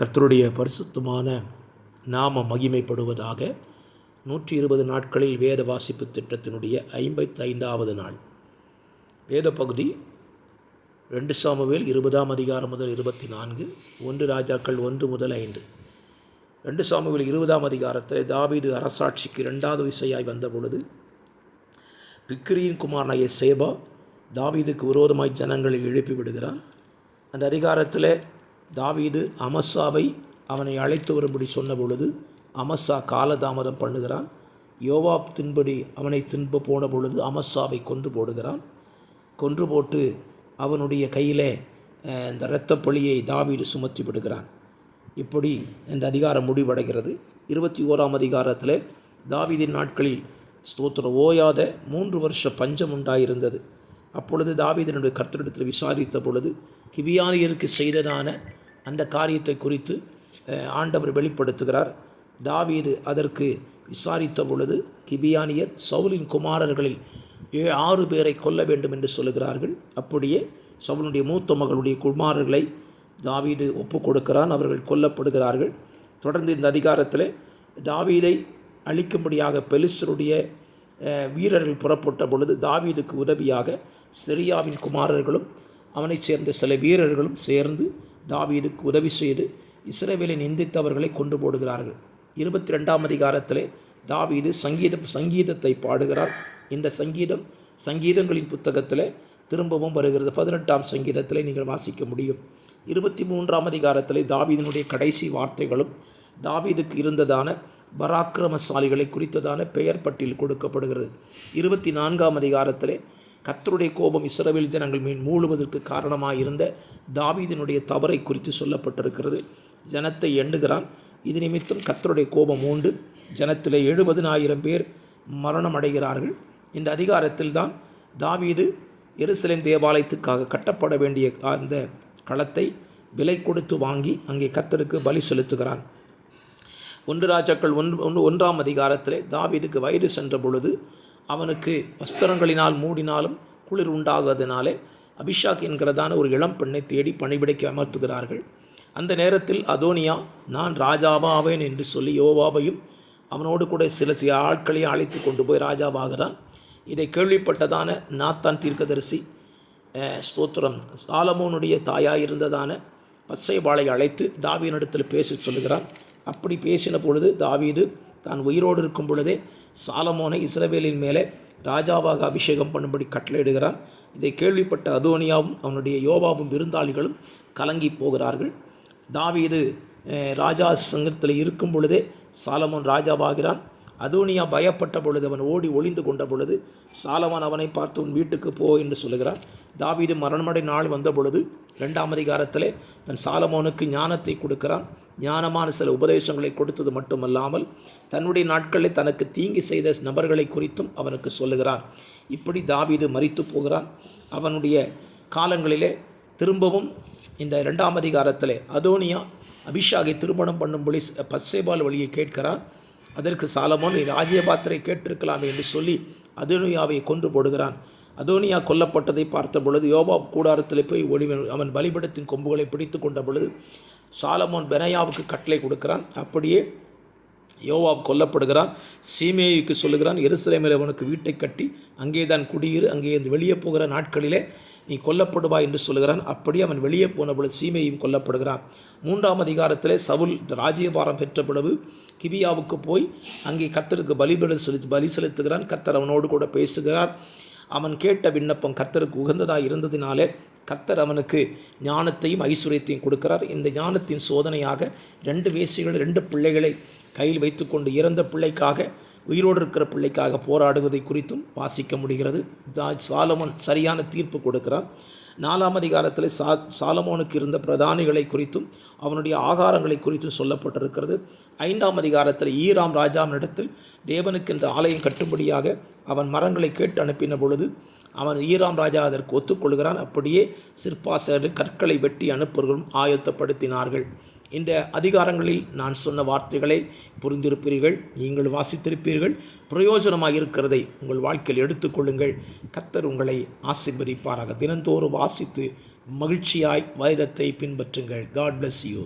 கர்த்தருடைய பரிசுத்தமான நாம மகிமைப்படுவதாக நூற்றி இருபது நாட்களில் வேத வாசிப்பு திட்டத்தினுடைய ஐம்பத்தி ஐந்தாவது நாள். வேத பகுதி ரெண்டு சாமுவேல் இருபதாம் அதிகாரம் முதல் இருபத்தி நான்கு ஒன்று ராஜாக்கள் ஒன்று முதல் ஐந்து. ரெண்டு சாமுவேல் இருபதாம் அதிகாரத்தில் தாவீது அரசாட்சிக்கு இரண்டாவது விசையாய் வந்த பொழுது பிக்ரியின் குமாரனாய சேபா தாவீதுக்கு விரோதமாய் ஜனங்களை எழுப்பி விடுகிறான். அந்த அதிகாரத்தில் தாவீது அமசாவை அவனை அழைத்து வரும்படி சொன்னபொழுது அமசா காலதாமதம் பண்ணுகிறான். யோவாப் தின்படி அவனை தின்ப போன பொழுது அமசாவை கொன்று போடுகிறான். கொன்று போட்டு அவனுடைய கையிலே இந்த இரத்தப் தாவீடு சுமத்தி விடுகிறான். இப்படி இந்த அதிகாரம் முடிவடைகிறது. இருபத்தி ஓராம் அதிகாரத்தில் தாவீதின் நாட்களில் ஸ்தோத்திரம். ஓயாத மூன்று வருஷ பஞ்சம் உண்டாயிருந்தது. அப்பொழுது தாவீதனுடைய கர்த்தரிடத்தில் விசாரித்த பொழுது கிபியானியருக்கு செய்ததான அந்த காரியத்தை குறித்து ஆண்டவர் வெளிப்படுத்துகிறார். தாவீது அதற்கு விசாரித்த பொழுது கிபியானியர் சவுலின் குமாரர்களில் ஏ ஆறு பேரை கொல்ல வேண்டும் என்று சொல்லுகிறார்கள். அப்படியே சவுலுடைய மூத்த மகளுடைய குமாரர்களை தாவீது ஒப்பு கொடுக்கிறான் அவர்கள் கொல்லப்படுகிறார்கள். தொடர்ந்து இந்த அதிகாரத்தில் தாவீதை அழிக்கும்படியாக பெலிஸ்டருடைய வீரர்கள் புறப்பட்ட பொழுது தாவீதுக்கு உதவியாக சிரியாவின் குமாரர்களும் அவனைச் சேர்ந்த சில வீரர்களும் சேர்ந்து தாவீதுக்கு உதவி செய்து இஸ்ரேவேலை நிந்தித்தவர்களை கொண்டு போடுகிறார்கள். இருபத்தி ரெண்டாம் அதிகாரத்திலே தாவீது சங்கீத சங்கீதத்தை பாடுகிறார். இந்த சங்கீதம் சங்கீதங்களின் புத்தகத்தில் திரும்பவும் வருகிறது. பதினெட்டாம் சங்கீதத்தில் நீங்கள் வாசிக்க முடியும். இருபத்தி மூன்றாம் அதிகாரத்தில் தாவீதினுடைய கடைசி வார்த்தைகளும் தாவீதுக்கு இருந்ததான பராக்கிரமசாலிகளை குறித்ததான பெயர் பட்டியல் கொடுக்கப்படுகிறது. இருபத்தி நான்காம் அதிகாரத்திலே கத்தருடைய கோபம் இஸ்ரவேல் ஜனங்கள் மீன் மூழுவதற்கு காரணமாக இருந்த தாவீதினுடைய தவறை குறித்து சொல்லப்பட்டிருக்கிறது. ஜனத்தை எண்ணுகிறான். இது நிமித்தம் கத்தருடைய கோபம் உண்டு ஜனத்தில் எழுபதினாயிரம் பேர் மரணம் அடைகிறார்கள் இந்த அதிகாரத்தில் தான் தாவீது எருசலேம் தேவாலயத்துக்காக கட்டப்பட வேண்டிய அந்த களத்தை விலை கொடுத்து வாங்கி அங்கே கத்தருக்கு பலி செலுத்துகிறான். ஒன்று ராஜாக்கள் ஒன்று ஒன்று ஒன்றாம் அதிகாரத்திலே தாவீதுக்கு வயது சென்ற பொழுது அவனுக்கு வஸ்திரங்களினால் மூடினாலும் குளிர் உண்டாகாதனாலே அபிஷாக் என்கிறதான ஒரு இளம் பெண்ணை தேடி பணிபிடைக்க அமர்த்துகிறார்கள். அந்த நேரத்தில் அதோனியா நான் ராஜாவாவேன் என்று சொல்லி யோவாவையும் அவனோடு கூட சில சில ஆட்களையும் அழைத்து கொண்டு போய் ராஜாவாகிறான். இதை கேள்விப்பட்டதான நாத்தான் தீர்க்கதரிசி ஸ்தோத்திரம் சாலமோனுடைய தாயாய் இருந்ததான பச்சைபாளை அழைத்து தாவியனிடத்தில் பேச சொல்லுகிறான். அப்படி பேசின பொழுது தாவீது தான் உயிரோடு இருக்கும் பொழுதே சாலமோனை இஸ்ரவேலின் மேலே ராஜாவாக அபிஷேகம் பண்ணும்படி கட்டளையிடுகிறான். இதை கேள்விப்பட்ட அதோனியாவும் அவனுடைய யோபாவும் விருந்தாளிகளும் கலங்கி போகிறார்கள். தாவீது ராஜா சங்கத்தில் இருக்கும் பொழுதே சாலமோன் ராஜாவாகிறான். அதோனியா பயப்பட்ட பொழுது அவன் ஓடி ஒளிந்து கொண்ட பொழுது சாலவான் அவனை பார்த்து உன் வீட்டுக்கு போ என்று சொல்லுகிறான். தாவீது மரணமடை நாள் வந்த பொழுது ரெண்டாம் அதிகாரத்திலே தன் சாலமோனுக்கு ஞானத்தை கொடுக்கிறான். ஞானமான சில உபதேசங்களை கொடுத்தது மட்டுமல்லாமல் தன்னுடைய நாட்களில் தனக்கு தீங்கி செய்த நபர்களை குறித்தும் அவனுக்கு சொல்லுகிறான். இப்படி தாவீது மறித்து போகிறான். அவனுடைய காலங்களிலே திரும்பவும் இந்த ரெண்டாம் அதிகாரத்தில் அதோனியா அபிஷாகை திருமணம் பண்ணும்படி பச்சைபால் வழியை கேட்கிறான். அதற்கு சாலமோன் நீ ராஜ்யபாத்திரை கேட்டிருக்கலாம் என்று சொல்லி அதோனியாவை கொன்று போடுகிறான். அதோனியா கொல்லப்பட்டதை பார்த்த பொழுது யோபா கூடாரத்தில் போய் ஒளி அவன் பலிபடத்தின் கொம்புகளை பிடித்து கொண்ட பொழுது சாலமோன் பெனையாவுக்கு கட்டளை கொடுக்கிறான். அப்படியே யோவாப் கொல்லப்படுகிறான். சீமேயுக்கு சொல்லுகிறான் எருசலேமில் அவனுக்கு வீட்டை கட்டி அங்கே தான் குடியிரு அங்கே இருந்து வெளியே போகிற நாட்களிலே நீ கொல்லப்படுவா என்று சொல்லுகிறான். அப்படி அவன் வெளியே போன பொழுது சீமையும் கொல்லப்படுகிறான். மூன்றாம் அதிகாரத்திலே சவுல் ராஜ்யபாரம் பெற்ற பிளவு கிபியாவுக்கு போய் அங்கே கர்த்தருக்கு பலிபடு செலுத்தி பலி செலுத்துகிறான். கர்த்தர் அவனோடு கூட பேசுகிறார். அவன் கேட்ட விண்ணப்பம் கர்த்தருக்கு உகந்ததாக இருந்ததினாலே கர்த்தர் அவனுக்கு ஞானத்தையும் ஐஸ்வர்யத்தையும் கொடுக்கிறார். இந்த ஞானத்தின் சோதனையாக ரெண்டு வேசிகள் ரெண்டு பிள்ளைகளை கையில் வைத்துக்கொண்டு இறந்த பிள்ளைக்காக உயிரோடு இருக்கிற பிள்ளைக்காக போராடுவதை குறித்தும் வாசிக்க முடிகிறது. சாலமோன் சரியான தீர்ப்பு கொடுக்கிறான். நாலாம் அதிகாரத்தில் சா சாலமோனுக்கு இருந்த பிரதானிகளை குறித்தும் அவனுடைய ஆகாரங்களை குறித்தும் சொல்லப்பட்டிருக்கிறது. ஐந்தாம் அதிகாரத்தில் ஈராம் ராஜாவினிடத்தில் தேவனுக்கு இந்த ஆலயம் கட்டும்படியாக அவன் மரங்களை கேட்டு அனுப்பின பொழுது அவன் ஈராம் ராஜா அதற்கு ஒத்துக்கொள்கிறான். அப்படியே சிற்பாசர் கற்களை வெட்டி அனுப்புவர்களும் ஆயத்தப்படுத்தினார்கள். இந்த அதிகாரங்களில் நான் சொன்ன வார்த்தைகளை புரிந்திருப்பீர்கள் நீங்கள் வாசித்திருப்பீர்கள். பிரயோஜனமாக இருக்கிறதை உங்கள் வாழ்க்கையில் எடுத்துக்கொள்ளுங்கள் கர்த்தர் உங்களை ஆசீர்வதிப்பாராக. தினந்தோறும் வாசித்து மகிழ்ச்சியாய் வைரத்தை பின்பற்றுங்கள். God bless you